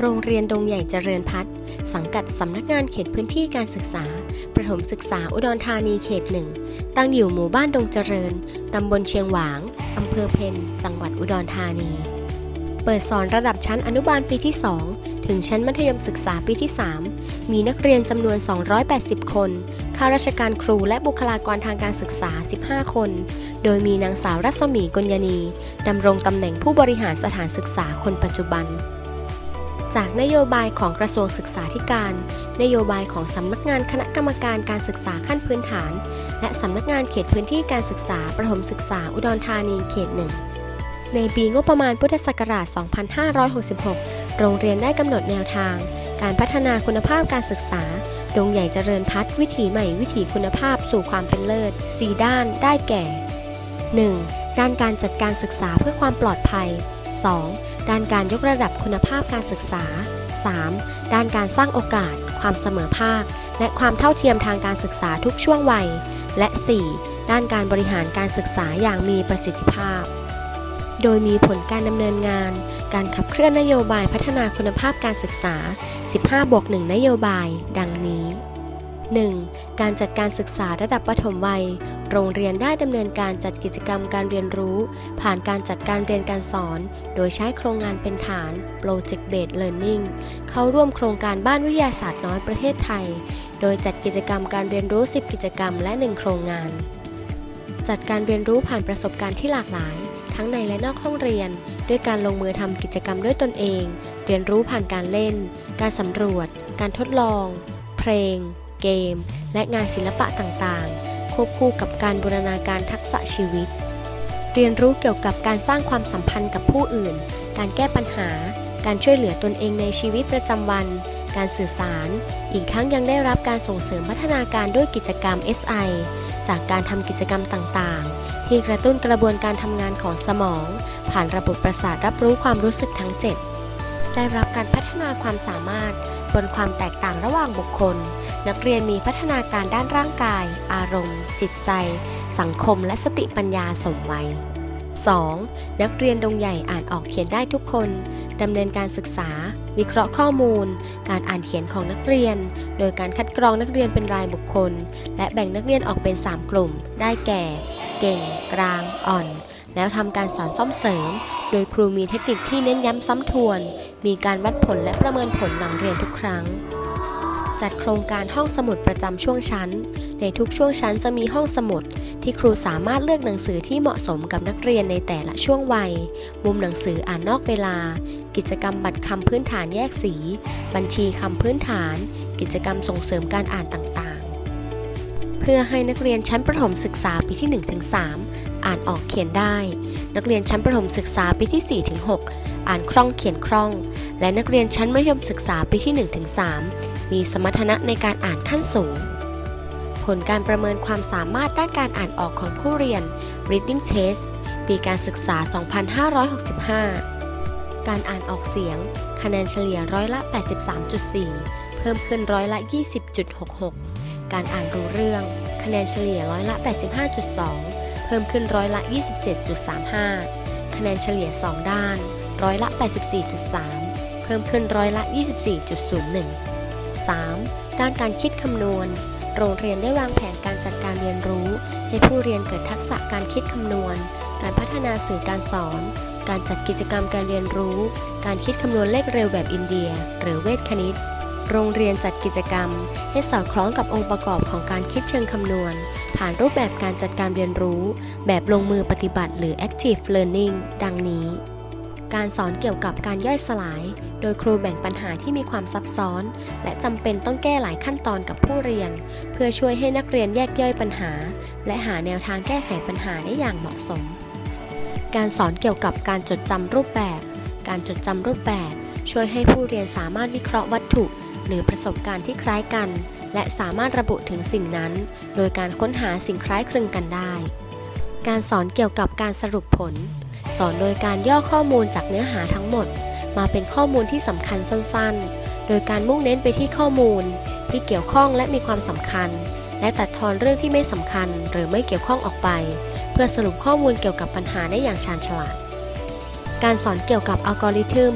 โรงเรียนดงใหญ่เจริญพัฒน์สังกัดสำนักงานเขตพื้นที่การศึกษา ประถมศึกษาอุดรธานีเขตหนึ่ง ตั้งอยู่หมู่บ้านดงเจริญ ตำบลเชียงหวาง อำเภอเพนจังหวัดอุดรธานี เปิดสอนระดับชั้นอนุบาลปีที่ 2 ถึงชั้นมัธยมศึกษาปีที่ 3 มีนักเรียนจำนวน 280 คน ข้าราชการครูและบุคลากรทางการศึกษา 15 คน โดยมีนางสาวรัศมีกุญญนีดำรงตำแหน่งผู้บริหารสถานศึกษาคนปัจจุบัน จากนโยบายของกระทรวงศึกษาธิการ นโยบายของสำนักงานคณะกรรมการการศึกษาขั้นพื้นฐาน และสำนักงานเขตพื้นที่การศึกษาประถมศึกษาอุดรธานีเขตหนึ่งในปีงบประมาณพุทธศักราช 2566 โรงเรียนได้กำหนดแนวทาง การพัฒนาคุณภาพการศึกษา ดงใหญ่เจริญพัฒน์วิถีใหม่วิถีคุณภาพสู่ความเป็นเลิศ 4 ด้านได้แก่ 1. ด้านการจัดการศึกษาเพื่อความปลอดภัย 2. ด้านการยกระดับคุณภาพการศึกษา 3. ด้านการสร้างโอกาส ความเสมอภาค และความเท่าเทียมทางการศึกษาทุกช่วงวัย และ 4. ด้านการบริหารการศึกษาอย่างมีประสิทธิภาพ โดยมีผลการดำเนินงาน การขับเคลื่อนนโยบายพัฒนาคุณภาพการศึกษา 15บวก1นโยบาย ดังนี้ 1. การจัดการศึกษาระดับประถมวัย โรงเรียนได้ดำเนินการจัดกิจกรรมการเรียนรู้ ผ่านการจัดการเรียนการสอน โดยใช้โครงงานเป็นฐาน Project Based Learning เข้าร่วมโครงการบ้านวิทยาศาสตร์น้อยประเทศไทย โดยจัดกิจกรรมการเรียนรู้ 10 กิจกรรมและ 1 โครงงาน จัดการเรียนรู้ผ่านประสบการณ์ที่หลากหลาย ทั้งในและนอกห้องเรียน ด้วยการลงมือทำกิจกรรมด้วยตนเอง เรียนรู้ผ่านการเล่น การสำรวจ การทดลอง เพลง เกม และงานศิลปะต่างๆ ควบคู่กับการบูรณาการทักษะชีวิต เรียนรู้เกี่ยวกับการสร้างความสัมพันธ์กับผู้อื่น การแก้ปัญหา การช่วยเหลือตนเองในชีวิตประจำวัน การสื่อสาร อีกทั้งยังได้รับการส่งเสริมพัฒนาการด้วยกิจกรรม SI จากการทำกิจกรรมต่างๆ ที่กระตุ้นกระบวนการทำงานของสมอง ผ่านระบบประสาทรับรู้ความรู้สึกทั้ง 7 ได้รับการพัฒนาความสามารถ บนความแตกต่างระหว่างบุคคล นักเรียนมีพัฒนาการด้านร่างกาย อารมณ์ จิตใจ สังคม และสติปัญญาสมวัย 2. นักเรียนดงใหญ่อ่านออกเขียนได้ทุกคนดำเนินการศึกษา วิเคราะห์ข้อมูล การอ่านเขียนของนักเรียน โดยการคัดกรองนักเรียนเป็นรายบุคคล และแบ่งนักเรียนออกเป็น 3 กลุ่ม ได้แก่ เก่ง กลาง อ่อน แล้วทำการสอนซ่อมเสริม โดยครูมีเทคนิคที่เน้นย้ำซ้ำทวน มีการวัดผลและประเมินผลหลังเรียนทุกครั้ง จัดโครงการห้องสมุดประจำช่วงชั้น ในทุกช่วงชั้นจะมีห้องสมุด ที่ครูสามารถเลือกหนังสือที่เหมาะสมกับนักเรียนในแต่ละช่วงวัย มุมหนังสืออ่านนอกเวลา กิจกรรมบัตรคำพื้นฐานแยกสี บัญชีคำพื้นฐาน กิจกรรมส่งเสริมการอ่านต่างๆเพื่อให้นักเรียนชั้นประถมศึกษาปีที่ 1-3 อ่านออกเขียนได้ นักเรียนชั้นประถมศึกษาปีที่ 4-6 อ่านคล่องเขียนคล่อง และนักเรียนชั้นมัธยมศึกษาปีที่ 1-3 มีสมรรถนะในการอ่านขั้นสูง ผลการประเมินความสามารถด้านการอ่านออกของผู้เรียน Reading Test ปีการศึกษา 2565 การอ่านออกเสียง คะแนนเฉลี่ยร้อยละ 83.4 เพิ่มขึ้นร้อยละ 20.66 การอ่านรู้เรื่อง คะแนนเฉลี่ยร้อยละ 85.2 เพิ่มขึ้นร้อยละ 27.35 คะแนนเฉลี่ย 2 ด้าน ร้อยละ 84.3 เพิ่มขึ้นร้อยละ 24.01 3. ด้านการคิดคำนวณ โรงเรียนได้วางแผนการจัดการเรียนรู้ ให้ผู้เรียนเกิดทักษะการคิดคำนวณ การพัฒนาสื่อการสอน การจัดกิจกรรมการเรียนรู้ การคิดคำนวณเลขเร็วแบบอินเดีย หรือเวทคณิต โรงเรียนจัดกิจกรรม ให้สอดคล้องกับองค์ประกอบของการคิดเชิงคำนวณ ผ่านรูปแบบการจัดการเรียนรู้ แบบลงมือปฏิบัติหรือ active learning ดังนี้ การสอนเกี่ยวกับการย่อยสลาย โดยครูแบ่งปัญหาที่มีความซับซ้อน และจำเป็นต้องแก้หลายขั้นตอนกับผู้เรียน เพื่อช่วยให้นักเรียนแยกย่อยปัญหา และหาแนวทางแก้ไขปัญหาได้อย่างเหมาะสม การสอนเกี่ยวกับการจดจำรูปแบบ การจดจำรูปแบบช่วยให้ผู้เรียนสามารถวิเคราะห์วัตถุ หรือประสบการณ์ที่คล้ายกัน และสามารถระบุถึงสิ่งนั้น โดยการค้นหาสิ่งคล้ายคลึงกันได้ การสอนเกี่ยวกับการสรุปผล สอนโดยการย่อข้อมูลจากเนื้อหาทั้งหมด มาเป็นข้อมูลที่สำคัญสั้นๆ โดยการมุ่งเน้นไปที่ข้อมูล ที่เกี่ยวข้องและมีความสำคัญ และตัดทอนเรื่องที่ไม่สำคัญ หรือไม่เกี่ยวข้องออกไป เพื่อสรุปข้อมูลเกี่ยวกับปัญหาได้อย่างชาญฉลาด การสอนเกี่ยวกับอัลกอริทึม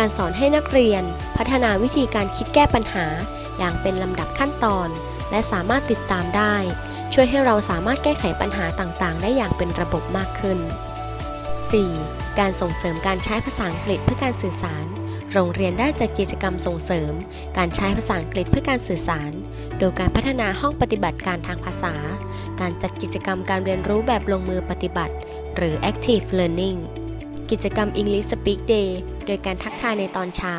การสอนให้นักเรียน พัฒนาวิธีการคิดแก้ปัญหา อย่างเป็นลำดับขั้นตอน และสามารถติดตามได้ ช่วยให้เราสามารถแก้ไขปัญหาต่างๆ ได้อย่างเป็นระบบมากขึ้น 4. การส่งเสริมการใช้ภาษาอังกฤษเพื่อการสื่อสาร โรงเรียนได้จัดกิจกรรมส่งเสริม การใช้ภาษาอังกฤษเพื่อการสื่อสาร โดยการพัฒนาห้องปฏิบัติการทางภาษา การจัดกิจกรรมการเรียนรู้แบบลงมือปฏิบัติ หรือ active learning กิจกรรม English Speak Day โดยการทักทายในตอนเช้า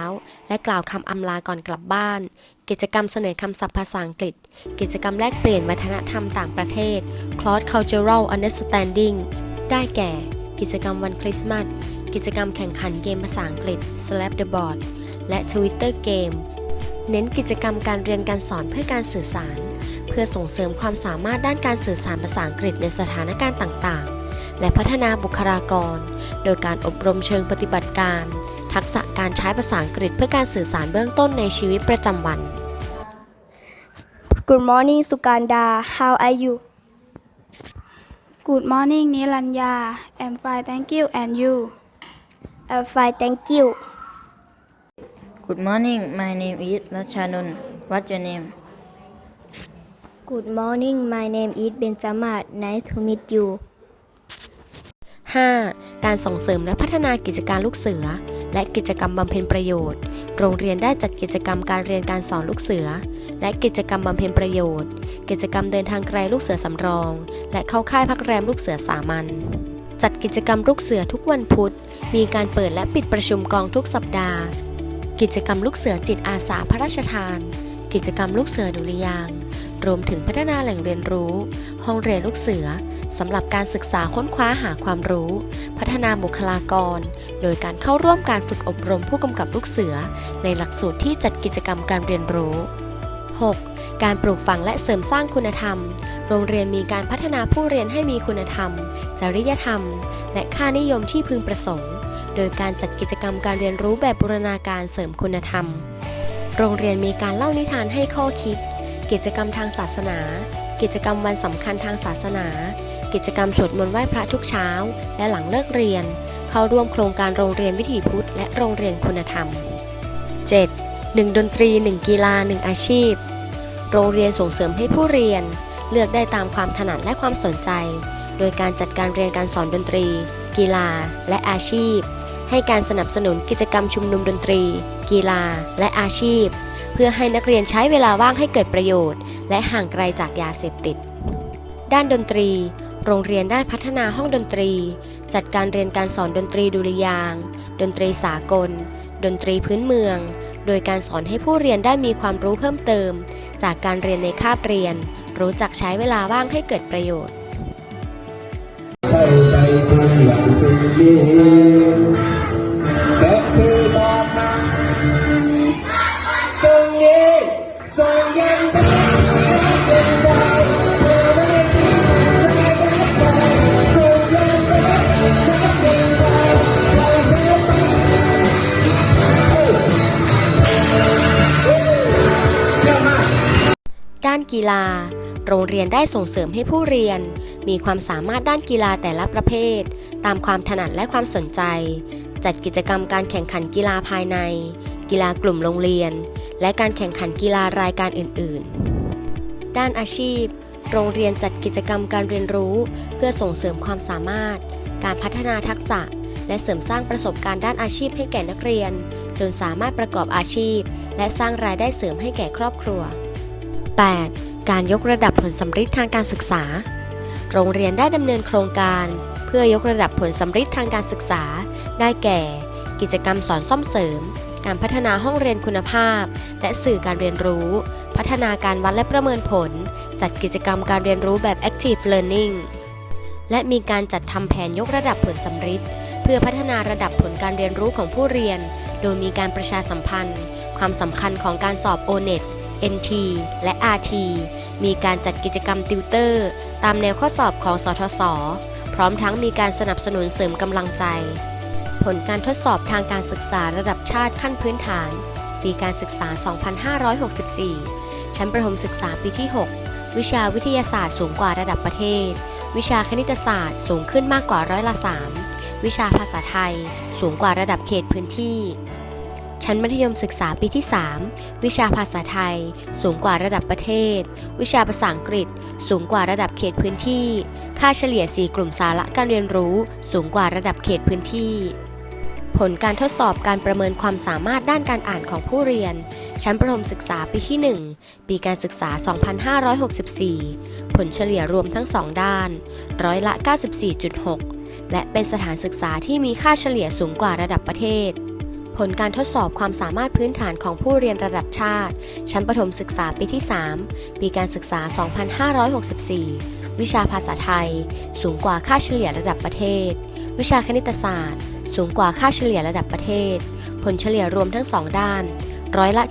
และกล่าวคำอำลาก่อนกลับบ้าน กิจกรรมเสนอคำศัพท์ภาษาอังกฤษ กิจกรรมแลกเปลี่ยนวัฒนธรรมต่างประเทศ Cross Cultural Understanding ได้แก่ กิจกรรมวันคริสต์มาส กิจกรรมแข่งขันเกมภาษาอังกฤษ Slap the Board และ Twitter Game เน้นกิจกรรมการเรียนการสอนเพื่อการสื่อสาร เพื่อส่งเสริมความสามารถด้านการสื่อสารภาษาอังกฤษในสถานการณ์ต่างๆ และพัฒนาบุคลากร โดยการอบรมเชิงปฏิบัติการ ทักษะการใช้ภาษาอังกฤษเพื่อการสื่อสารเบื้องต้นในชีวิตประจำวัน Good morning Suganda how are you Good morning นิรัญญา I'm fine thank you and you I'm fine thank you Good morning, my name is Rachanon. What's your name? Good morning my name is Benjamat nice to meet you 5. การส่งเสริมและพัฒนากิจการลูกเสือ และกิจกรรมบำเพ็ญประโยชน์ โรงเรียนได้จัดกิจกรรมการเรียนการสอนลูกเสือ และกิจกรรมบำเพ็ญประโยชน์ กิจกรรมเดินทางไกลลูกเสือสำรอง และเข้าค่ายพักแรมลูกเสือสามัญจัดกิจกรรมลูกเสือทุกวันพุธ มีการเปิดและปิดประชุมกองทุกสัปดาห์ กิจกรรมลูกเสือจิตอาสาพระราชทาน กิจกรรมลูกเสือดุริยาง รวมถึงพัฒนาแหล่งเรียนรู้ ห้องเรียนลูกเสือสำหรับการศึกษาค้นคว้าหาความรู้ พัฒนาบุคลากร โดยการเข้าร่วมการฝึกอบรมผู้กำกับลูกเสือ ในหลักสูตรที่จัดกิจกรรมการเรียนรู้ 6. การปลูกฝังและเสริมสร้างคุณธรรม โรงเรียนมีการพัฒนาผู้เรียนให้มีคุณธรรม จริยธรรม และค่านิยมที่พึงประสงค์ โดยการจัดกิจกรรมการเรียนรู้แบบบูรณาการเสริมคุณธรรม โรงเรียนมีการเล่านิทานให้ข้อคิด กิจกรรมทางศาสนา กิจกรรมวันสำคัญทางศาสนา กิจกรรมสวดมนต์ไหว้พระทุกเช้า และหลังเลิกเรียน เข้าร่วมโครงการโรงเรียนวิถีพุทธ และโรงเรียนคุณธรรม 7. 1 ดนตรี 1 กีฬา 1 อาชีพ โรงเรียนส่งเสริมให้ผู้เรียน เลือกได้ตามความถนัดและความสนใจ โดยการจัดการเรียนการสอนดนตรี กีฬา และอาชีพ ให้การสนับสนุนกิจกรรมชุมนุมดนตรี กีฬา และอาชีพ เพื่อให้นักเรียนใช้เวลาว่างให้เกิดประโยชน์ และห่างไกลจากยาเสพติด ด้านดนตรี โรงเรียนได้พัฒนาห้องดนตรี จัดการเรียนการสอนดนตรีดุริยางดนตรีสากล ดนตรีพื้นเมือง โดยการสอนให้ผู้เรียนได้มีความรู้เพิ่มเติม จากการเรียนในคาบเรียน รู้จักใช้เวลาว่างให้เกิดประโยชน์เข้ กีฬา โรงเรียนได้ส่งเสริมให้ผู้เรียน มีความสามารถด้านกีฬาแต่ละประเภท ตามความถนัดและความสนใจ จัดกิจกรรมการแข่งขันกีฬาภายใน กีฬากลุ่มโรงเรียน และการแข่งขันกีฬารายการอื่น ๆ ด้านอาชีพ โรงเรียนจัดกิจกรรมการเรียนรู้ เพื่อส่งเสริมความสามารถ การพัฒนาทักษะ และเสริมสร้างประสบการณ์ด้านอาชีพให้แก่นักเรียน จนสามารถประกอบอาชีพ และสร้างรายได้เสริมให้แก่ครอบครัว 8. การยกระดับผลสำฤทธิ์ทางการศึกษา โรงเรียนได้ดำเนินโครงการ เพื่อยกระดับผลสำฤทธิ์ทางการศึกษา ได้แก่ กิจกรรมสอนซ่อมเสริม การพัฒนาห้องเรียนคุณภาพ และสื่อการเรียนรู้ พัฒนาการวัดและประเมินผล จัดกิจกรรมการเรียนรู้แบบ active learning และมีการจัดทำแผนยกระดับผลสำฤทธิ์เพื่อพัฒนาระดับผลการเรียนรู้ของผู้เรียน โดยมีการประชาสัมพันธ์ ความสำคัญของการสอบ O-NET NT และ RT มีการจัดกิจกรรมติวเตอร์ ตามแนวข้อสอบของสทศ พร้อมทั้งมีการสนับสนุนเสริมกำลังใจ ผลการทดสอบทางการศึกษาระดับชาติขั้นพื้นฐาน ปีการศึกษา 2564 ชั้นประถมศึกษาปีที่ 6 วิชาวิทยาศาสตร์สูงกว่าระดับประเทศ วิชาคณิตศาสตร์สูงขึ้นมากกว่าร้อยละ 3 วิชาภาษาไทย สูงกว่าระดับเขตพื้นที่ ชั้นมัธยมศึกษาปีที่ 3 วิชาภาษาไทย สูงกว่าระดับประเทศ วิชาภาษาอังกฤษ สูงกว่าระดับเขตพื้นที่ ค่าเฉลี่ย 4 กลุ่มสาระการเรียนรู้ สูงกว่าระดับเขตพื้นที่ ผลการทดสอบการประเมินความสามารถด้านการอ่านของผู้เรียน ชั้นประถมศึกษาปีที่ 1 ปีการศึกษา 2564 ผลเฉลี่ยรวมทั้ง 2 ด้าน ร้อยละ 94.6 และเป็นสถานศึกษาที่มีค่าเฉลี่ยสูงกว่าระดับประเทศ ลการทดสอบความสามารถพื้นฐานของผู้เรียนระดับชาติ ชั้นประถมศึกษาปีที่ 3 ปีการศึกษา 2564 วิชาภาษาไทย สูงกว่าค่าเฉลี่ยระดับประเทศ วิชาคณิตศาสตร์ สูงกว่าค่าเฉลี่ยระดับประเทศ ผลเฉลี่ยรวมทั้ง 2 ด้าน ร้อยละ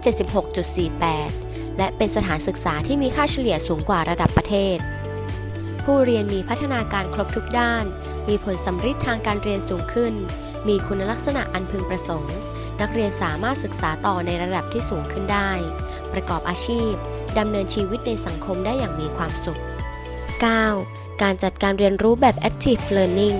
76.48 และเป็นสถานศึกษาที่มีค่าเฉลี่ยสูงกว่าระดับประเทศผู้เรียนมีพัฒนาการครบทุกด้าน มีผลสำฤทธิ์ทางการเรียนสูงขึ้น มีคุณลักษณะอันพึงประสงค์ นักเรียนสามารถศึกษาต่อในระดับที่สูงขึ้นได้ ประกอบอาชีพดำเนินชีวิตในสังคมได้อย่างมีความสุข 9. การจัดการเรียนรู้แบบ active learning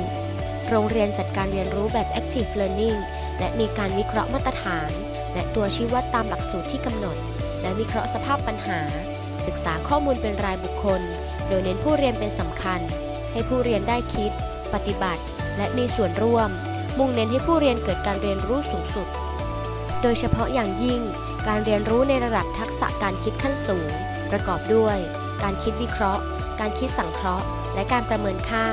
โรงเรียนจัดการเรียนรู้แบบ active learning และมีการวิเคราะห์มาตรฐาน และตัวชี้วัดตามหลักสูตรที่กำหนด และวิเคราะห์สภาพปัญหา ศึกษาข้อมูลเป็นรายบุคคล โดยเน้นผู้เรียนเป็นสำคัญ ให้ผู้เรียนได้คิด ปฏิบัติ และมีส่วนร่วม มุ่งเน้นให้ผู้เรียนเกิดการเรียนรู้สูงสุด โดยเฉพาะอย่างยิ่ง การเรียนรู้ในระดับทักษะการคิดขั้นสูง ประกอบด้วย การคิดวิเคราะห์ การคิดสังเคราะห์ และการประเมินค่า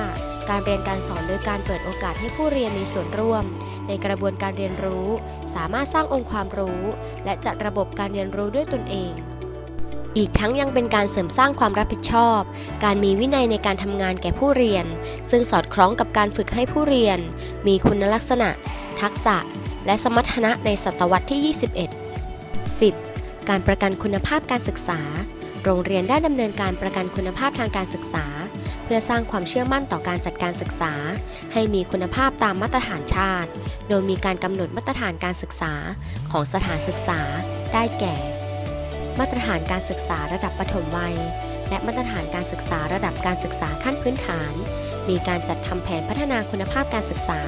การเรียนการสอนโดยการเปิดโอกาสให้ผู้เรียนมีส่วนร่วม ในกระบวนการเรียนรู้ สามารถสร้างองค์ความรู้ และจัดระบบการเรียนรู้ด้วยตนเองอีกทั้งยังเป็นการเสริมสร้างความรับผิดชอบ การมีวินัยในการทำงานแก่ผู้เรียน ซึ่งสอดคล้องกับการฝึกให้ผู้เรียน มีคุณลักษณะ ทักษะ และสมรรถนะในศตวรรษที่ 21 10. การประกันคุณภาพการศึกษา โรงเรียนได้ดำเนินการประกันคุณภาพทางการศึกษา เพื่อสร้างความเชื่อมั่นต่อการจัดการศึกษา ให้มีคุณภาพตามมาตรฐานชาติ โดยมีการกำหนดมาตรฐานการศึกษาของสถานศึกษา ได้แก่ มาตรฐานการศึกษาระดับปฐมวัย และมาตรฐานการศึกษาระดับการศึกษาขั้นพื้นฐาน มีการจัดทำแผนพัฒนาคุณภาพการศึกษา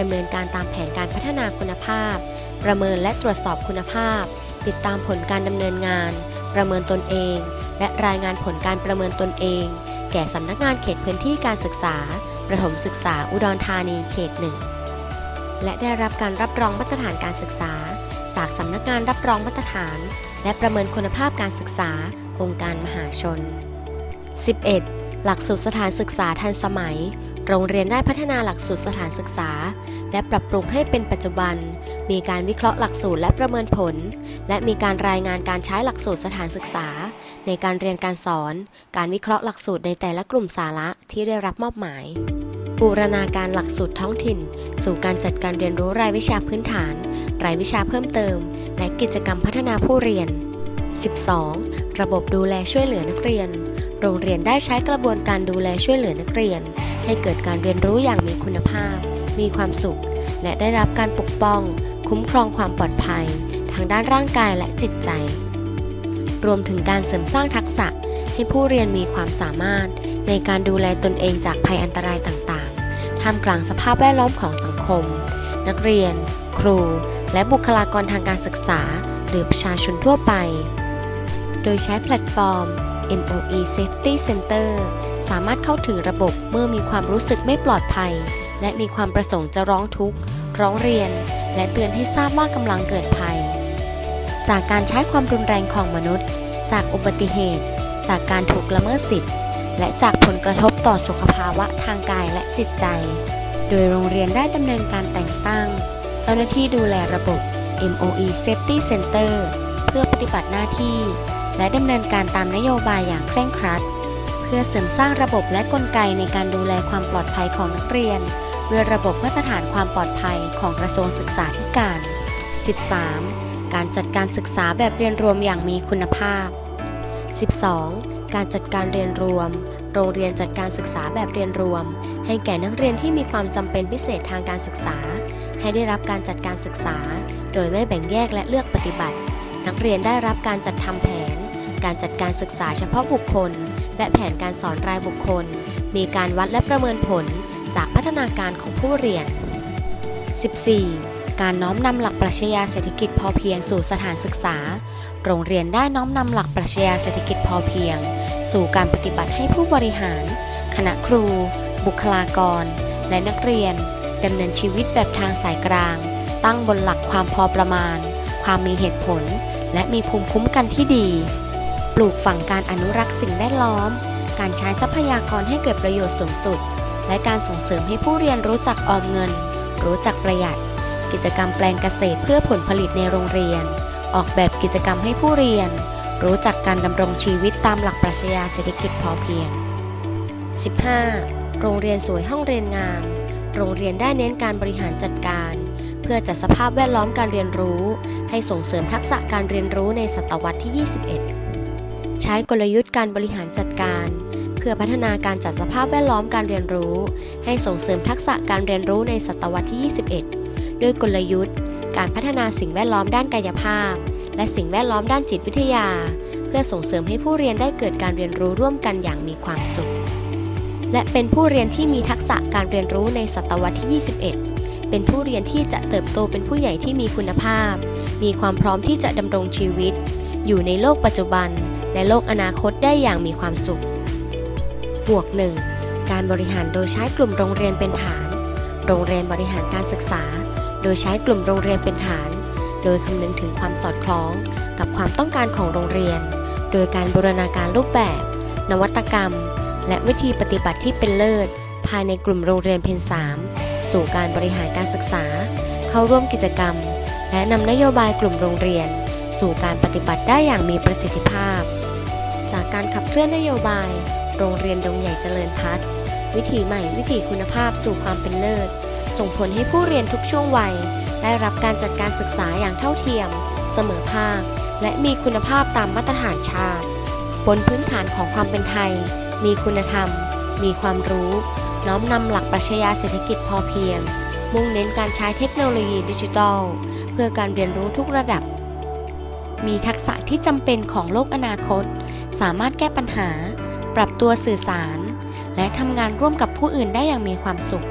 ดำเนินการตามแผนการพัฒนาคุณภาพ ประเมินและตรวจสอบคุณภาพ ติดตามผลการดำเนินงาน ประเมินตนเอง และรายงานผลการประเมินตนเอง แก่สำนักงานเขตพื้นที่การศึกษา ประถมศึกษาอุดรธานีเขตหนึ่งและได้รับการรับรองมาตรฐานการศึกษา จากสำนักงานรับรองมาตรฐาน และประเมินคุณภาพการศึกษา องค์การมหาชน 11. หลักสูตรสถานศึกษาทันสมัย โรงเรียนได้พัฒนาหลักสูตรสถานศึกษา และปรับปรุงให้เป็นปัจจุบัน มีการวิเคราะห์หลักสูตรและประเมินผล และมีการรายงานการใช้หลักสูตรสถานศึกษา ในการเรียนการสอน การวิเคราะห์หลักสูตรในแต่ละกลุ่มสาระที่ได้รับมอบหมาย บูรณาการหลักสูตรท้องถิ่น สู่การจัดการเรียนรู้รายวิชาพื้นฐาน รายวิชาเพิ่มเติม และกิจกรรมพัฒนาผู้เรียน 12. ระบบดูแลช่วยเหลือนักเรียน โรงเรียนได้ใช้กระบวนการดูแลช่วยเหลือนักเรียน ให้เกิดการเรียนรู้อย่างมีคุณภาพ มีความสุข และได้รับการปกป้อง คุ้มครองความปลอดภัย ทางด้านร่างกายและจิตใจ รวมถึงการเสริมสร้างทักษะให้ผู้เรียนมีความสามารถ ในการดูแลตนเองจากภัยอันตรายต่างๆ ท่ามกลางสภาพแวดล้อมของสังคม นักเรียน ครู และบุคลากรทางการศึกษา หรือประชาชนทั่วไป โดยใช้แพลตฟอร์ม MOE Safety Center สามารถเข้าถึงระบบเมื่อมีความรู้สึกไม่ปลอดภัย และมีความประสงค์จะร้องทุกข์ ร้องเรียน และเตือนให้ทราบว่ากำลังเกิดภัย จากการใช้ความรุนแรงของมนุษย์ จากอุบัติเหตุ จากการถูกละเมิดสิทธิ์ และจากผลกระทบต่อสุขภาวะทางกายและจิตใจ โดยโรงเรียนได้ดำเนินการแต่งตั้ง เจ้าหน้าที่ดูแลระบบ MOE Safety Center เพื่อปฏิบัติหน้าที่ และดำเนินการตามนโยบายอย่างเคร่งครัด เพื่อเสริมสร้างระบบและกลไกในการดูแลความปลอดภัยของนักเรียนด้วยระบบมาตรฐานความปลอดภัยของกระทรวงศึกษาธิการ 13. การจัดการศึกษาแบบเรียนรวมอย่างมีคุณภาพ 12. การจัดการเรียนรวม โรงเรียนจัดการศึกษาแบบเรียนรวม ให้แก่นักเรียนที่มีความจำเป็นพิเศษทางการศึกษา ให้ได้รับการจัดการศึกษา โดยไม่แบ่งแยกและเลือกปฏิบัติ นักเรียนได้รับการจัดทำแผน การจัดการศึกษาเฉพาะบุคคล และแผนการสอนรายบุคคล มีการวัดและประเมินผลจากพัฒนาการของผู้เรียน 14. การน้อมนำหลักปรัชญาเศรษฐกิจพอเพียงสู่สถานศึกษา โรงเรียนได้น้อมนำหลักปรัชญาเศรษฐกิจพอเพียง สู่การปฏิบัติให้ผู้บริหาร คณะครู บุคลากร และนักเรียนดำเนินชีวิตแบบทางสายกลาง ตั้งบนหลักความพอประมาณ ความมีเหตุผล และมีภูมิคุ้มกันที่ดี ปลูกฝังการอนุรักษ์สิ่งแวดล้อม การใช้ทรัพยากรให้เกิดประโยชน์สูงสุด และการส่งเสริมให้ผู้เรียนรู้จักออมเงิน รู้จักประหยัด กิจกรรมแปลงเกษตรเพื่อผลผลิตในโรงเรียน ออกแบบกิจกรรมให้ผู้เรียน รู้จักการดำรงชีวิตตามหลักปรัชญาเศรษฐกิจพอเพียง 15. โรงเรียนสวยห้องเรียนงาม โรงเรียนได้เน้นการบริหารจัดการ เพื่อจัดสภาพแวดล้อมการเรียนรู้ ให้ส่งเสริมทักษะการเรียนรู้ในศตวรรษที่ 21 ใช้กลยุทธ์การบริหารจัดการ เพื่อพัฒนาการจัดสภาพแวดล้อมการเรียนรู้ ให้ส่งเสริมทักษะการเรียนรู้ในศตวรรษที่ 21 ด้วยกลยุทธ์ การพัฒนาสิ่งแวดล้อมด้านกายภาพ และสิ่งแวดล้อมด้านจิตวิทยา เพื่อส่งเสริมให้ผู้เรียนได้เกิดการเรียนรู้ร่วมกันอย่างมีความสุข และเป็นผู้เรียนที่มีทักษะการเรียนรู้ในศตวรรษที่ 21เป็นผู้เรียนที่จะเติบโตเป็นผู้ใหญ่ที่มีคุณภาพ มีความพร้อมที่จะดำรงชีวิต อยู่ในโลกปัจจุบัน และโลกอนาคตได้อย่างมีความสุข บวกหนึ่งการบริหารโดยใช้กลุ่มโรงเรียนเป็นฐาน โรงเรียนบริหารการศึกษา โดยใช้กลุ่มโรงเรียนเป็นฐาน โดยคำนึงถึงความสอดคล้อง กับความต้องการของโรงเรียน โดยการบูรณาการรูปแบบ นวัตกรรม และวิธีปฏิบัติที่เป็นเลิศ ภายในกลุ่มโรงเรียนเพน3สู่การบริหารการศึกษา เข้าร่วมกิจกรรม และนำนโยบายกลุ่มโรงเรียน สู่การปฏิบัติได้อย่างมีประสิทธิภาพ จากการขับเคลื่อนนโยบาย โรงเรียนดงใหญ่เจริญพัฒน์วิถีใหม่วิถีคุณภาพสู่ความเป็นเลิศ ส่งผลให้ผู้เรียนทุกช่วงวัย ได้รับการจัดการศึกษาอย่างเท่าเทียม เสมอภาค และมีคุณภาพตามมาตรฐานชาติ บนพื้นฐานของความเป็นไทย มีคุณธรรม มีความรู้ น้อมนำหลักปรัชญาเศรษฐกิจพอเพียง มุ่งเน้นการใช้เทคโนโลยีดิจิทัล เพื่อการเรียนรู้ทุกระดับ มีทักษะที่จำเป็นของโลกอนาคต สามารถแก้ปัญหา ปรับตัวสื่อสาร และทำงานร่วมกับผู้อื่นได้อย่างมีความสุข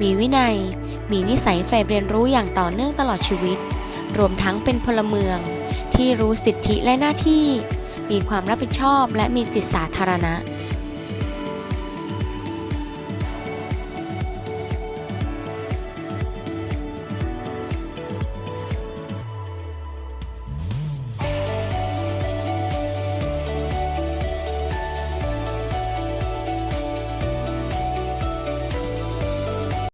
มีวินัย มีนิสัยใฝ่เรียนรู้อย่างต่อเนื่องตลอดชีวิต รวมทั้งเป็นพลเมือง ที่รู้สิทธิและหน้าที่ มีความรับผิดชอบและมีจิตสาธารณะ